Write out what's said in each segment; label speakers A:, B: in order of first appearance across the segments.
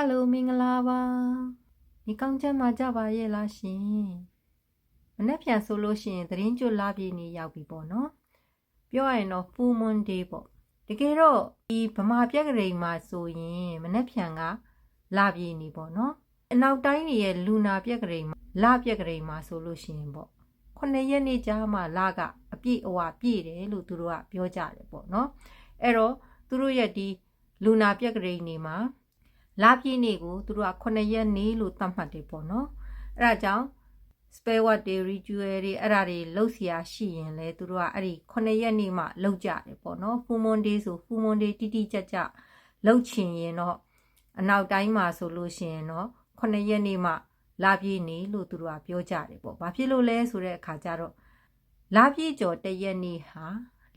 A: ဟယ်လိုမင်္ဂလာပါဒီကောင်းချမ်းမှာကြပါရဲ့လားရှင်မနေ့ပြန်ဆိုလို့ရှိရင်သတင်းကျွတ်လာပြည့်နေရောက်ပြီပေါ့နော်ပြောရရင်တော့ full moon day ပေါ့တကယ်တော့ဒီဗမာပြက်ကလေးမှာဆိုရင်မနေ့ပြန်ကလာပြည့်နေပေါ့နော်အနောက်တိုင်းတွေရဲ့လူနာပြက်ကလေးမှာလာပြက်ကလေးမှာဆိုလို့ရှိရင်ပေါ့ခုနှစ်ရက်နေ့ကြာမှလာကအပြည့်အဝပြည့်တယ်လို့သူတို့ကပြောကြတယ်ပေါ့နော်အဲ့တော့သူတို့ရဲ့ဒီလူနာပြက်ကလေးနေမှာ လာပြည့်နေ့ကိုသူတို့က9ရက်နေ့လို့သတ်မှတ်တယ်ပေါ့နော်အဲ့ဒါကြောင့် spare word တွေ ritual တွေအဲ့ဒါတွေလှုပ်เสียရှိရင်လဲသူတို့ကအဲ့ဒီ9ရက်နေ့မှလှုပ်ကြတယ်ပေါ့နော် full moon day ဆို full moon day တိတိကျကျလှုပ်ချင်ရင်တော့အနောက်တိုင်းမှာဆိုလို့ရှိရင်တော့9ရက်နေ့မှလာပြည့်နေ့လို့သူတို့ကပြောကြတယ်ပေါ့ဘာဖြစ်လို့လဲဆိုတဲ့အခါကျတော့လာပြည့်ကျော်တရက်နေ့ဟာ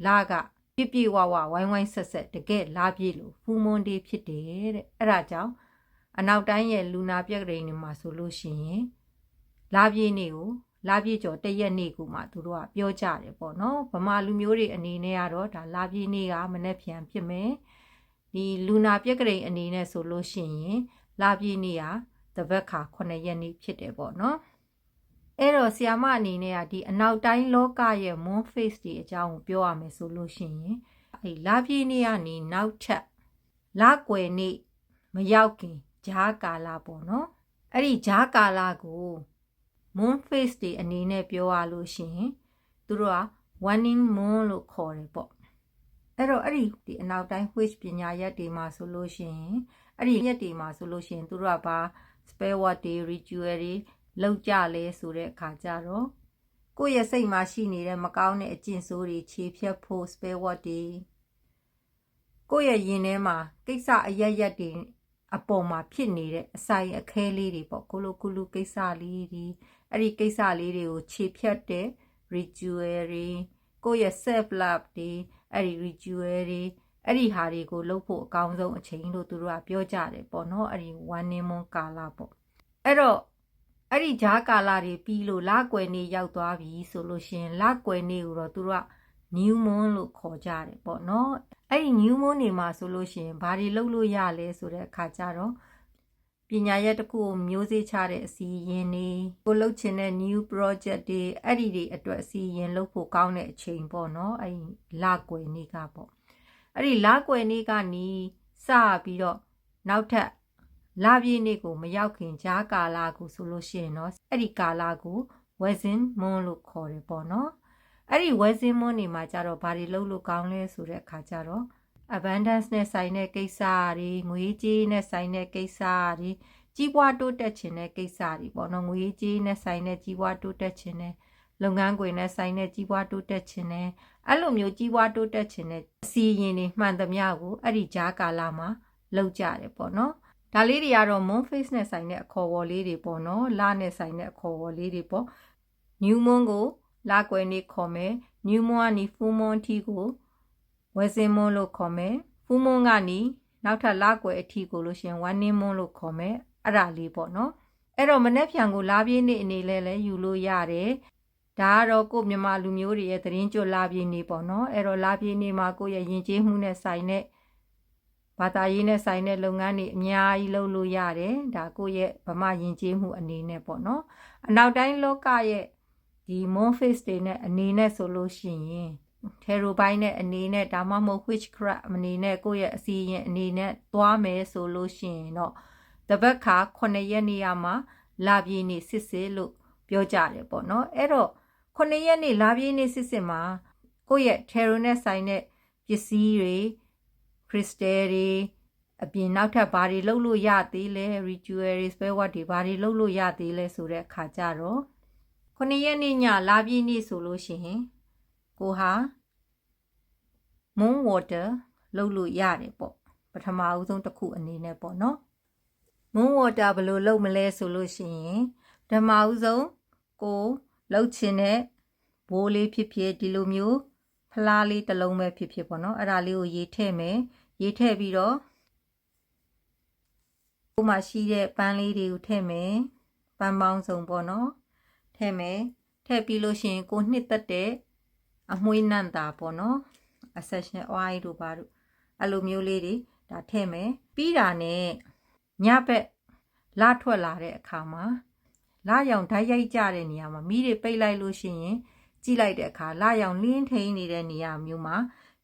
A: လာက ပြည့်ပြည့်ဝဝဝိုင်းဝိုင်းဆက်ဆက်တကယ်လာပြည့်လို့ဖူမွန်ဒေးဖြစ်တယ်တဲ့အဲ့ဒါကြောင့်အနောက်တိုင်းရဲ့လူနာပြက်ကလေးတွေမှာဆိုလို့ရှိရင်လာပြည့်နေ့ကိုလာပြည့်ကျော်တရက်နေ့ကိုမှသူတို့ကပြောကြတယ်ပေါ့နော်ဗမာလူမျိုးတွေအနေနဲ့ကတော့ဒါလာပြည့်နေ့ကမနေ့ပြန်ဖြစ်မယ်ဒီလူနာပြက်ကလေးအနေနဲ့ဆိုလို့ရှိရင်လာပြည့်နေ့ကတပတ်ခါ9ရက်နေ့ဖြစ်တယ်ပေါ့နော် အဲ့တော့ဆီယာမအနေနဲ့ကဒီအနောက်တိုင်းလောကရဲ့ moon face တွေအကြောင်းကိုပြောရမယ်ဆိုလို့ရှိရင်အဲ့လာပြည့်နေ့ကနေနောက်ထပ်လကွယ်နေ့မရောက်ခင်ဂျားကာလပေါ့နော်အဲ့ဒီဂျားကာလကို moon face တွေအနေနဲ့ပြောရလို့ရှိရင်သူတို့က waning moon လို့ခေါ်တယ်ပေါ့အဲ့တော့အဲ့ဒီဒီအနောက်တိုင်း which ပညာရက်တွေမှာဆိုလို့ရှိရင်အဲ့ဒီရက်တွေမှာဆိုလို့ရှိရင်သူတို့ကဘာ spare word တွေ ritual တွေ လောက်ကြလဲဆိုတဲ့အခါကျတော့ကိုယ့်ရဲ့စိတ်မှာရှိနေတဲ့မကောင်းတဲ့အကျင့်ဆိုးတွေခြေဖြတ်ဖို့ spare word တွေကိုယ့်ရဲ့ရင်ထဲမှာကိစ္စအရရက်တွေအပေါ်မှာဖြစ်နေတဲ့အဆိုင်အခဲလေးတွေပေါ့ကိုလိုကုလူကိစ္စလေးတွေအဲ့ဒီကိစ္စလေးတွေကိုခြေဖြတ်တဲ့ ritual တွေကိုယ့်ရဲ့ self love တွေအဲ့ဒီ ritual တွေအဲ့ဒီဟာတွေကိုလုပ်ဖို့အကောင်းဆုံးအချိန်လို့သူတို့ကပြောကြတယ်ပေါ့နော်အဲ့ဒီ one name on ကာလပေါ့အဲ့တော့ အဲ့ဒီဂျားကာလတွေပြီးလို့လကွယ်နေရောက်သွားပြီဆိုလို့ရှင်လကွယ်နေကိုတော့သူတို့က new moon လို့ခေါ်ကြတယ်ပေါ့နော်အဲ့ဒီ new moon နေမှာဆိုလို့ရှင်ဘာတွေလုပ်လို့ရလဲဆိုတဲ့အခါကျတော့ပညာရက်တစ်ခုကိုမျိုးစေ့ချတဲ့အစီအရင်တွေကိုလုပ်ချင်တဲ့ new project တွေအဲ့ဒီတွေအတွက်အစီအရင်လုပ်ဖို့ကောင်းတဲ့အချိန်ပေါ့နော်အဲ့ဒီလကွယ်နေကပေါ့အဲ့ဒီလကွယ်နေကနေစပြီးတော့နောက်ထပ် လာပြည့်နေ့ကိုမရောက်ခင်ဂျားကာလာကိုဆိုလို့ရှိရင်တော့အဲ့ဒီကာလာကို Wezin Moon လို့ခေါ်တယ်ပေါ့နော်အဲ့ဒီ Wezin Moon နေမှာကြတော့ဘာတွေလုပ်လို့ကောင်းလဲဆိုတဲ့အခါကျတော့ abundance နဲ့ဆိုင်တဲ့ကိစ္စတွေငွေကြေးနဲ့ဆိုင်တဲ့ကိစ္စတွေကြီးပွားတိုးတက်ခြင်းတဲ့ကိစ္စတွေပေါ့နော်ငွေကြေးနဲ့ဆိုင်တဲ့ကြီးပွားတိုးတက်ခြင်းတဲ့လုပ်ငန်းခွင်နဲ့ဆိုင်တဲ့ကြီးပွားတိုးတက်ခြင်းနဲ့အဲ့လိုမျိုးကြီးပွားတိုးတက်ခြင်းတဲ့အစီအရင်တွေမှန်သမျှကိုအဲ့ဒီဂျားကာလာမှာလောက်ကြတယ်ပေါ့နော် ဒါလေးတွေကတော့ moon face နဲ့ဆိုင်တဲ့အခေါ်အဝေါ်လေးတွေပေါ့နော်လနဲ့ဆိုင်တဲ့အခေါ်အဝေါ်လေးတွေပေါ့ new moon ကိုလကွယ်နေ့ခေါ်မယ် new moon ကနေ full moon အထိကိုဝယ်စင်မွန်းလို့ခေါ်မယ် full moon ကနေနောက်ထပ်လကွယ်အထိကိုလို့ရှင် one new moon လို့ခေါ်မယ်အဲ့ဒါလေးပေါ့နော်အဲ့တော့မနေ့ဖြန်ကိုလာပြည့်နေ့အနေလဲလဲယူလို့ရတယ်ဒါကတော့ကိုမြန်မာလူမျိုးတွေရဲ့သတင်းကြွလာပြည့်နေ့ပေါ့နော်အဲ့တော့လာပြည့်နေ့မှာကိုရဲ့ယဉ်ကျေးမှုနဲ့ဆိုင်တဲ့ ဘာသာရေးနဲ့ဆိုင်တဲ့လုပ်ငန်းတွေအများကြီးလုပ်လို့ရတယ်ဒါကိုယ့်ရဲ့ဗမာယဉ်ကျေးမှုအနေနဲ့ပေါ့နော်အနောက်တိုင်းလောကရဲ့ဒီ moon face တွေနဲ့အနေနဲ့ဆိုလို့ရှိရင် tarot ဘိုင်းနဲ့အနေနဲ့ဒါမှမဟုတ် witchcraft အနေနဲ့ကိုယ့်ရဲ့အစီအရင်အနေနဲ့သွားမယ်ဆိုလို့ရှိရင်တော့တပတ်ခါ9ရက်နေရာမှာလာပြည့်နေစစ်စစ်လို့ပြောကြတယ်ပေါ့နော်အဲ့တော့9ရက်နေလာပြည့်နေစစ်စစ်မှာကိုယ့်ရဲ့ tarot နဲ့ဆိုင်တဲ့ပစ္စည်းတွေ ခရစ်စတယ်တွေအပြင်နောက်ထပ်ဘာတွေလုပ်လို့ရသေးလဲ ritual တွေ spell word တွေဘာတွေလုပ်လို့ရသေးလဲဆိုတဲ့အခါကြတော့ခုနှစ်ရက်နေ့ညလာပြည့်နေ့ဆိုလို့ရှိရင်ကိုဟာ moon water လုပ်လို့ရတယ်ပေါ့ပထမအဆုံးတစ်ခုအနေနဲ့ပေါ့နော် moon water ဘယ်လိုလုပ်မလဲဆိုလို့ရှိရင်ပထမအဆုံးကိုလှုပ်ချင်တဲ့ဘိုးလေးဖြစ်ဖြစ်ဒီလိုမျိုးဖလားလေးတစ်လုံးပဲဖြစ်ဖြစ်ပေါ့နော်အဲ့ဒါလေးကိုရေးထည့်မယ် ရေးထည့်ပြီးတော့ဟိုမှာရှိတဲ့ပန်းလေးတွေကိုထည့်မယ်ပန်းပေါင်းစုံပေါ့နော်ထည့်မယ်ထည့်ပြီးလို့ရှိရင်ကိုနှစ်သက်တဲ့အမွှေးနန့်တာပေါ့နော် accession oil တို့ပါတို့အဲ့လိုမျိုးလေးတွေဒါထည့်မယ်ပြီးတာနဲ့ညဘက်လထွက်လာတဲ့အခါမှာလရောင်ဓာတ်ရိုက်ကြတဲ့နေရာမှာမီးတွေပိတ်လိုက်လို့ရှိရင်ကြည့်လိုက်တဲ့အခါလရောင်လင်းထိန်နေတဲ့နေရာမျိုးမှာ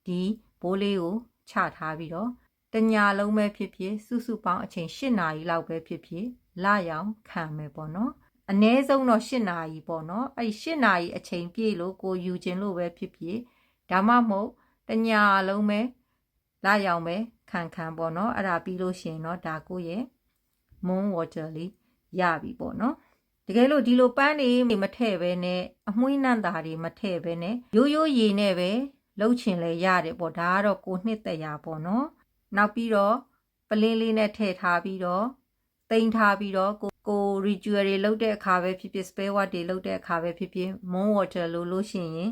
A: ဒီဘိုးလေးကို ချထားပြီးတော့တညာလုံးပဲဖြစ်ဖြစ်စုစုပေါင်းအချိန်၈နာရီလောက်ပဲဖြစ်ဖြစ်လရောင်ခံမယ်ပေါ့နော်အနည်းဆုံးတော့၈နာရီပေါ့နော်အဲ့ဒီ၈နာရီအချိန်ပြည့်လို့ကိုယူခြင်းလို့ပဲဖြစ်ဖြစ်ဒါမှမဟုတ်တညာလုံးပဲလရောင်ပဲခံခံပေါ့နော်အဲ့ဒါပြီးလို့ရှိရင်တော့ဒါကိုရဲ့ moon water လေးရပြီပေါ့နော်တကယ်လို့ဒီလိုပန်းတွေမထည့်ပဲနဲ့အမွှေးနံ့တာတွေမထည့်ပဲနဲ့ရိုးရိုးရည်နဲ့ပဲ လှုပ်ချင်လဲရတယ်ပေါ့ဒါကတော့ကိုနှစ်သက်ရာပေါ့နော်နောက်ပြီးတော့ပလင်းလေးနဲ့ထည့်ထားပြီးတော့တိမ်ထားပြီးတော့ကိုကို ritual တွေလုပ်တဲ့အခါပဲဖြစ်ဖြစ် spell word တွေလုပ်တဲ့အခါပဲဖြစ်ဖြစ် moon water လို့လို့ရှိရင်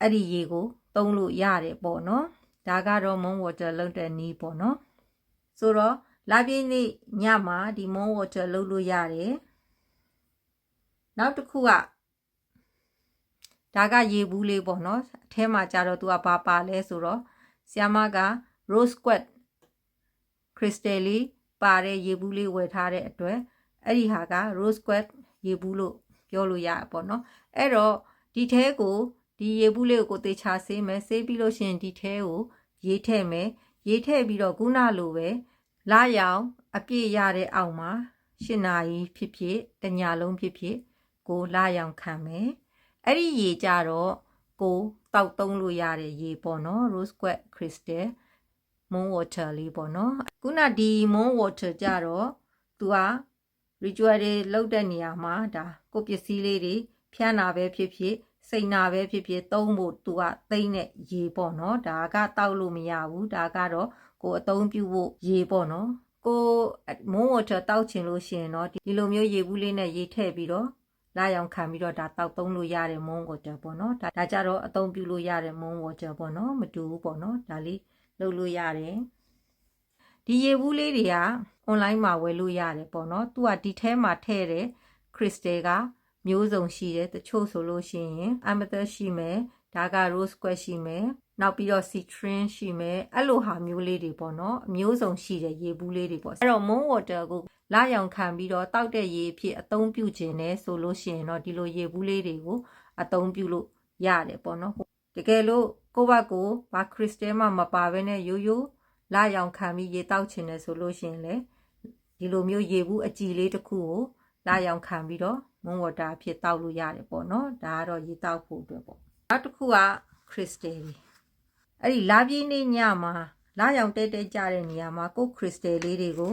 A: အဲ့ဒီရေကိုသုံးလို့ရတယ်ပေါ့နော်ဒါကတော့ moon water လုပ်တဲ့နည်းပေါ့နော်ဆိုတော့လာပြည့်နေ့ညမှာဒီ moon water လုပ်လို့ရတယ်နောက်တစ်ခုက ဒါကရေဘူးလေးပေါ့နော်အထဲမှာကြတော့သူကဘာပါလဲဆိုတော့ဆီယမက rose quartz crystal လေးပါတဲ့ရေဘူးလေးဝယ်ထားတဲ့အတွက်အဲ့ဒီဟာက rose quartz ရေဘူးလို့ပြောလို့ရပေါ့နော်အဲ့တော့ဒီထဲကိုဒီရေဘူးလေးကိုကိုသေချာဆေးမယ်ဆေးပြီးလို့ရှိရင်ဒီထဲကိုရေထည့်မယ်ရေထည့်ပြီးတော့ခုနလိုပဲလာရောင်အပြည့်ရတဲ့အောက်မှာ၈နာရီဖြစ်ဖြစ်တညလုံးဖြစ်ဖြစ်ကိုလာရောင်ခံမယ် အဲ့ဒီရေကြတော့ကိုတောက်သုံးလို့ရတဲ့ရေပေါ့နော် rose quartz crystal moon water လေးပေါ့နော်ခုနဒီ moon water ကြတော့သူက ritual တွေလောက်တဲ့နေရာမှာဒါကိုပစ္စည်းလေးတွေဖြန်းတာပဲဖြစ်ဖြစ်စိတ်နာပဲဖြစ်ဖြစ်သုံးဖို့သူကသိမ့်တဲ့ရေပေါ့နော်ဒါကတောက်လို့မရဘူးဒါကတော့ကိုအသုံးပြုဖို့ရေပေါ့နော်ကိုမုံဝတ်တောက်ချင်လို့ရှိရင်တော့ဒီလိုမျိုးရေဘူးလေးနဲ့ရေထည့်ပြီးတော့ လာရောင်ခံပြီးတော့ဒါတောက်သုံးလို့ရတဲ့မုံဝတ်ပေါ့နော်ဒါဒါကြတော့အသုံးပြုလို့ရတဲ့မုံဝတ်ပေါ့နော်မတူဘူးပေါ့နော်ဒါလေးလုပ်လို့ရတယ်ဒီရေဘူးလေးတွေက online မှာဝယ်လို့ရတယ်ပေါ့နော်သူကဒီထဲမှာထည့်တဲ့ crystal ကမျိုးစုံရှိတယ်တချို့ဆိုလို့ရှိရင် amethyst ရှိမယ်ဒါက rose quartz ရှိမယ် နောက်ပြီးတော့ citrine ရှိမယ်အဲ့လိုဟာမျိုးလေးတွေပေါ့နော်အမျိုးစုံရှိတဲ့ရေဘူးလေးတွေပေါ့အဲ့တော့ moon water ကိုလာရောင်ခံပြီးတော့တောက်တဲ့ရေအဖြစ်အသုံးပြုခြင်းနဲ့ဆိုလို့ရှိရင်တော့ဒီလိုရေဘူးလေးတွေကိုအသုံးပြုလို့ရတယ်ပေါ့နော်တကယ်လို့ကိုယ့်ဘက်ကိုဘာခရစ်စတယ်မှမပါဘဲနဲ့ရိုးရိုးလာရောင်ခံပြီးရေတောက်ခြင်းနဲ့ဆိုလို့ရှိရင်လေဒီလိုမျိုးရေဘူးအကြည်လေးတစ်ခုကိုလာရောင်ခံပြီးတော့မွန်ဝတာဖြစ်တောက်လို့ရတယ်ပေါ့နော်ဒါကတော့ရေတောက်ဖို့အတွက်ပေါ့နောက်တစ်ခုကခရစ်စတယ် အဲ့ဒီလာပြည့်နေ့ညမှာလာရောင်တဲတဲကြတဲ့နေရာမှာကိုခရစ်စတယ်လေးတွေကို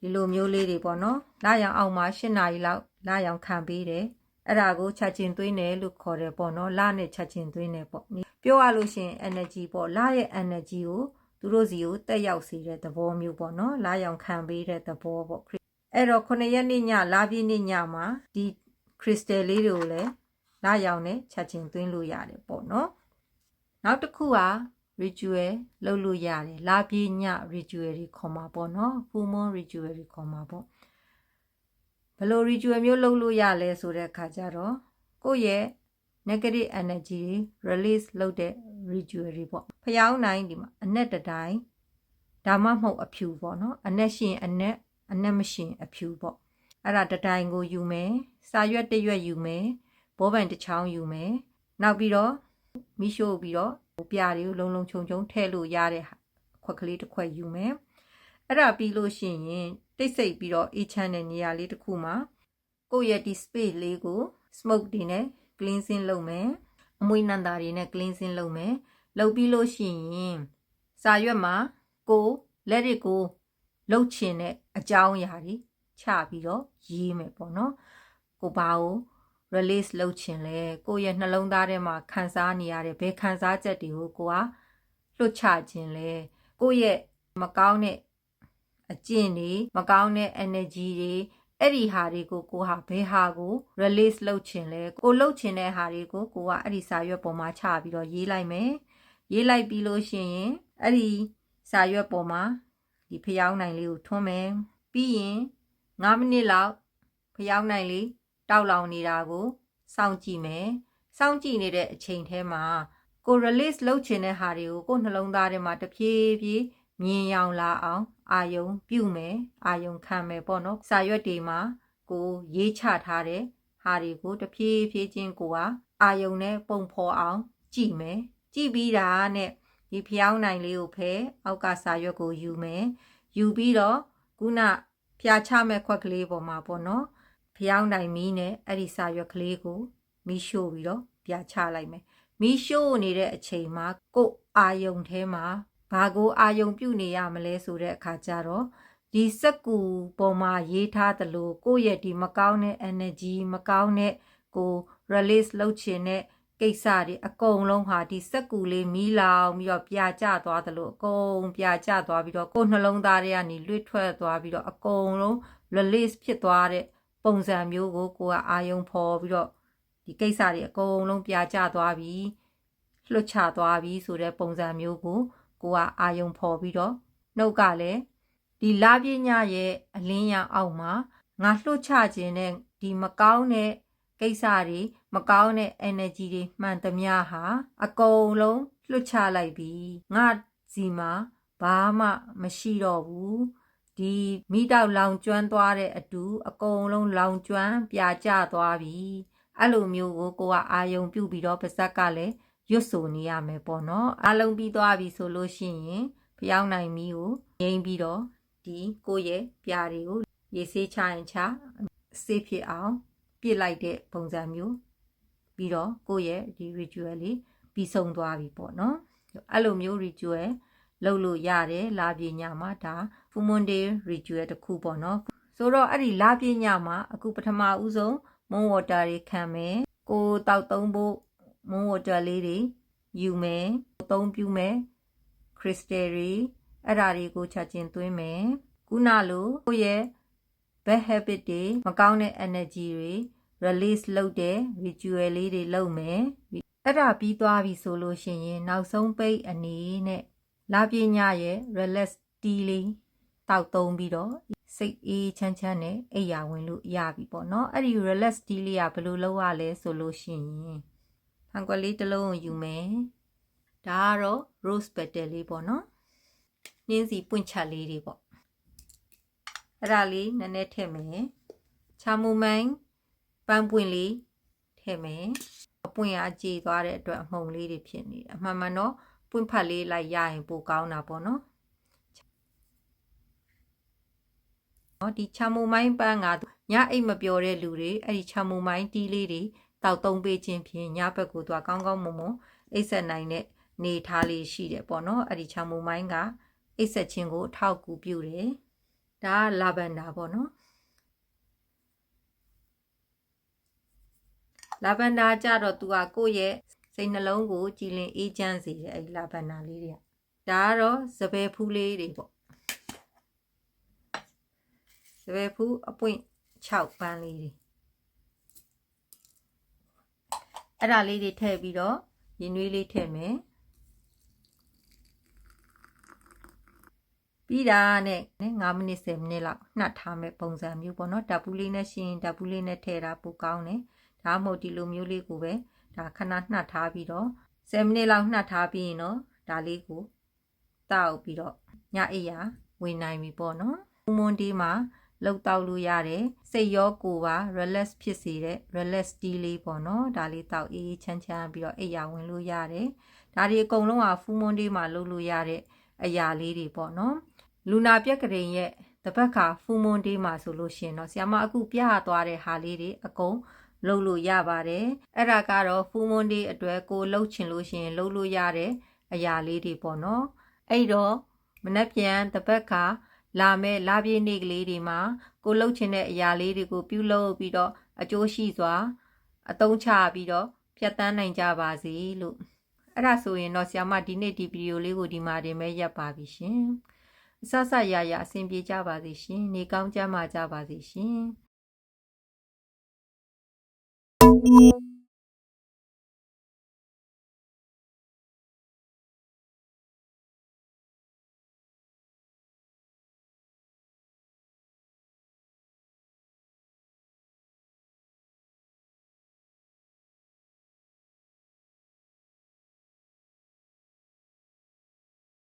A: ဒီလိုမျိုးလေးတွေပေါ့နော်လာရောင်အောက်မှာ၈နာရီလောက်လာရောင်ခံပေးတယ်အဲ့ဒါကိုချက်ချင်းသွင်းတယ်လို့ခေါ်တယ်ပေါ့နော်လာနဲ့ချက်ချင်းသွင်းတယ်ပေါ့ပြောရလို့ရှိရင် energy ပေါ့လာရဲ့ energy ကိုသူတို့စီကိုတက်ရောက်စေတဲ့သဘောမျိုးပေါ့နော်လာရောင်ခံပေးတဲ့သဘောပေါ့အဲ့တော့9ရက်နေ့ညလာပြည့်နေ့ညမှာဒီခရစ်စတယ်လေးတွေကိုလည်းလာရောင်နဲ့ချက်ချင်းသွင်းလို့ရတယ်ပေါ့နော်နောက်တစ်ခုက ritual လုပ်လို့ရတယ်လာပြည့်ည ritual တွေခေါ်မှာပေါ့နော် full moon ritual တွေခေါ်မှာပေါ့ဘယ်လို ritual မျိုးလုပ်လို့ရလဲဆိုတဲ့အခါကျတော့ကိုယ့်ရဲ့ negative energy တွေ release လုပ်တဲ့ ritual တွေပေါ့ဖျောင်းနိုင်ဒီမှာအနက်တတိုင်းဒါမှမဟုတ်အဖြူပေါ့နော်အနက်ရှင်အနက်အနက်မရှင်အဖြူပေါ့အဲ့ဒါတတိုင်းကိုယူမယ်စာရွက်တရွက်ယူမယ်ဘောပန်တစ်ချောင်းယူမယ်နောက်ပြီးတော့မိရှို့ပြီးတော့ ပြာတွေကိုလုံလုံခြုံခြုံထည့်လို့ရတဲ့ခွက်ကလေးတစ်ခွက်ယူမယ်အဲ့ဒါပြီးလို့ရှိရင်တိတ်ဆိတ်ပြီးတော့အေးချမ်းတဲ့နေရာလေးတစ်ခုမှာကိုယ့်ရဲ့ဒီ space လေးကို smoke တွေနဲ့ cleansing လုပ်မယ်အမွေနန္တာတွေနဲ့ cleansing လုပ်မယ်လုပ်ပြီးလို့ရှိရင်စာရွက်မှာကိုလက်တွေကိုလှုပ်ချင်တဲ့အကြောင်းအရာတွေချပြီးတော့ရေးမယ်ပေါ့နော်ကိုဘာကို release လုပ်ချင်လဲကိုရဲ့နှလုံးသားထဲမှာခံစားနေရတဲ့ဘယ်ခံစားချက်တွေကိုကိုကလွတ်ချခြင်းလဲကိုရဲ့မကောင်းတဲ့အကျင့်တွေမကောင်းတဲ့ energy တွေအဲ့ဒီဟာတွေကိုကိုဟာဘယ်ဟာကို release လုပ်ချင်လဲကိုလုပ်ချင်တဲ့ဟာတွေကိုကိုကအဲ့ဒီစာရွက်ပေါ်မှာချပြီးတော့ရေးလိုက်မယ်ရေးလိုက်ပြီးလို့ရှိရင်အဲ့ဒီစာရွက်ပေါ်မှာဒီဖျောင်းနိုင်လေးကိုထွန်းမယ်ပြီးရင်9မိနစ်လောက်ဖျောင်းနိုင်လေး တောက်လောင်နေတာကိုစောင့်ကြည့်မယ်စောင့်ကြည့်နေတဲ့အချိန်ထဲမှာကို release လုပ်ချင်တဲ့ဟာတွေကိုကိုနှလုံးသားထဲမှာတဖြည်းဖြည်းမြင်ရောင်လာအောင် အာယုံပြုမယ်အာယုံခံမယ်ပေါ့နော်စာရွက်တွေမှာကိုရေးချထားတဲ့ဟာတွေကိုတဖြည်းဖြည်းချင်းကိုကအာယုံနဲ့ပုံဖော်အောင်ကြည့်မယ်ကြည့်ပြီးတာနဲ့ဒီဖျောင်းနိုင်လေးကိုဖဲအောက်ကစာရွက်ကိုယူမယ်ယူပြီးတော့ခုနဖျားချမဲ့ခွက်ကလေးပေါ်မှာပေါ့နော် ဖျောင်းနိုင်မီးနဲ့အဲ့ဒီစာရွက်ကလေးကိုမီးရှို့ပြီးတော့ပြာချလိုက်မယ်မီးရှို့နေတဲ့အချိန်မှာကို့အာယုံထဲမှာဘာကိုအာယုံပြုတ်နေရမလဲဆိုတဲ့အခါကျတော့ဒီစက်ကူပေါ်မှာရေးထားသလိုကိုယ့်ရဲ့ဒီမကောင်းတဲ့ energy မကောင်းတဲ့ကို release လုပ်ချင်တဲ့ကိစ္စတွေအကုန်လုံးဟာဒီစက်ကူလေးမီးလောင်ပြီးတော့ပြာကျသွားသလိုအကုန်ပြာကျသွားပြီးတော့ကိုယ်နှလုံးသားတွေကနေလွတ်ထွက်သွားပြီးတော့အကုန်လုံး release ဖြစ်သွားတဲ့ ပုံစံမျိုးကိုကိုကအာယုံဖော်ပြီးတော့ဒီကိစ္စတွေအကုန်လုံးပြာကျသွားပြီးလွတ်ချသွားပြီးဆိုတဲ့ပုံစံမျိုးကိုကိုကအာယုံဖော်ပြီးတော့နှုတ်ကလည်းဒီလာပြညရဲ့အလင်းရောင်အောက်မှာငါလှုပ်ချခြင်းနဲ့ဒီမကောင်းတဲ့ကိစ္စတွေမကောင်းတဲ့ energy တွေမှန်သမျှဟာအကုန်လုံးလွတ်ချလိုက်ပြီငါစီမှာဘာမှမရှိတော့ဘူး ဒီမိတောက်လောင်ကျွမ်းသွားတဲ့အတူအကုန်လုံးလောင်ကျွမ်းပြာကျသွားပြီအဲ့လိုမျိုးကိုကိုကအာယုံပြုတ်ပြီးတော့ပါဇက်ကလည်းရွတ်ဆိုနေရမယ်ပေါ့နော်အလုံးပြီးသွားပြီဆိုလို့ရှိရင်ဖျောင်းနိုင်မီကိုငိမ့်ပြီးတော့ဒီကိုရဲ့ပြာတွေကိုရေဆေးချရင်ချစေးဖြစ်အောင်ပြစ်လိုက်တဲ့ပုံစံမျိုးပြီးတော့ကိုယ့်ရဲ့ဒီ ritual လေးပြီးဆုံးသွားပြီပေါ့နော်အဲ့လိုမျိုး ritual လုပ်လို့ရတယ်လာပြညမှာဒါ full moon day ritual တစ်ခုပေါ့နော်ဆိုတော့အဲ့ဒီလာပြညမှာအခုပထမဦးဆုံး moon water တွေခံမယ်ကိုတောက်သုံးဖို့ moon water လေးတွေယူမယ်သုံးပြူမယ် crystal တွေအဲ့ဒါတွေကိုချက်ချင်းသွင်းမယ်ခုနလိုကိုယ့်ရဲ့ bad habit တွေမကောင်းတဲ့ energy တွေ release လုပ်တဲ့ ritual လေးတွေလုပ်မယ်အဲ့ဒါပြီးသွားပြီဆိုလို့ရှိရင် နောက်ဆုံးပိတ်အနေနဲ့လာပညာရဲ့ relax tea လေး တောက်သုံးပြီးတော့စိတ်အေးချမ်းချမ်းနဲ့အိပ်ယာဝင်လို့ရပြီပေါ့နော်အဲ့ဒီ relax tea လေးကဘယ်လိုလုပ်ရလဲဆိုလို့ရှိရင်ဖန်ကွက်လေးတစ်လုံးကိုယူမယ်ဒါကတော့ rose petal လေးပေါ့နော်နှင်းစီပွင့်ချက်လေးတွေပေါ့အဲ့ဒါလေးနည်းနည်းထည့်မယ်ချာမူမိုင်းပန်းပွင့်လေးထည့်မယ်အပွင့်အားကြေသွားတဲ့အတွက်အမှုံလေးတွေဖြစ်နေတယ်အမှန်မှန်တော့ပွင့်ဖတ်လေးလိုက်ရရင်ပိုကောင်းတာပေါ့နော် နော်ဒီချာမူမိုင်းပန်းကညအိတ်မပျော်တဲ့လူတွေအဲ့ဒီချာမူမိုင်းတီးလေးတွေတောက်သုံးပေးခြင်းဖြင့်ညဘက်ကိုသူကကောင်းကောင်းမွန်မွန်အိတ်ဆက်နိုင်တဲ့နေထားလေးရှိတယ်ပေါ့နော်အဲ့ဒီချာမူမိုင်းကအိတ်ဆက်ခြင်းကိုအထောက်အကူပြုတယ်ဒါကလာဗန်ဒါပေါ့နော်လာဗန်ဒါကြတော့သူကကိုယ့်ရဲ့စိတ်နှလုံးကိုကြည်လင်အေးချမ်းစေတယ်အဲဒီလာဗန်ဒါလေးတွေကဒါကတော့စပယ်ဖူးလေးတွေပေါ့ စပယ်ဖူးအပွင့်6ပန်းလေးတွေအဲ့ဒါလေးတွေထည့်ပြီးတော့ရင်နွေးလေးထည့်မယ်ပြီးတာနဲ့9မိနစ်10မိနစ်လောက်နှက်ထားမယ်ပုံစံမျိုးပေါ့နော်ဓာတ်ပူးလေးနဲ့ရှင်ဓာတ်ပူးလေးနဲ့ထည့်တာပိုကောင်းတယ်ဒါမှမဟုတ်ဒီလိုမျိုးလေးကိုပဲဒါခဏနှက်ထားပြီးတော့10မိနစ်လောက်နှက်ထားပြီးရင်တော့ဒါလေးကိုတောက်ပြီးတော့ညအိယာဝင်နိုင်ပြီပေါ့နော်မွန်ဒီမှာ လောက်တောက်လို့ရတယ်စိတ်ရောကိုယ်ပါ relax ဖြစ်စေတဲ့ relax tea လေးပေါ့နော်ဒါလေးတောက်အေးချမ်းချမ်းပြီးတော့အိယာဝင်လို့ရတယ်ဒါတွေအကုန်လုံးက full moon day မှာလုပ်လို့ရတဲ့အရာလေးတွေပေါ့နော်လူနာပြက်ကလေးရဲ့တပတ်ခါ full moon day မှာဆိုလို့ရှင်တော့ဆ iam အခုပြသွားတဲ့ဟာလေးတွေအကုန်လုပ်လို့ရပါတယ်အဲ့ဒါကတော့ full moon day အတွက်ကိုလှုပ်ချင်လို့ရှိရင်လှုပ်လို့ရတဲ့အရာလေးတွေပေါ့နော်အဲ့တော့မနှက်ပြန်တပတ်ခါ လာမဲ့လာပြည့်နေ့ကလေးတွေမှာကိုလှုပ်ချင်တဲ့အရာလေးတွေကိုပြုလုပ်ပြီးတော့အကျိုးရှိစွာ အသုံးချပြီးတော့ဖြတ်တန်းနိုင်ကြပါစေလို့အဲ့ဒါဆိုရင်တော့ဆ iam ဒီနေ့ဒီဗီဒီယိုလေးကိုဒီမှာတင်မဲ့ရပ်ပါပြီရှင်အဆဆရရအဆင်ပြေကြပါစေရှင်နေကောင်းကြမှာကြပါစေရှင် Thank you.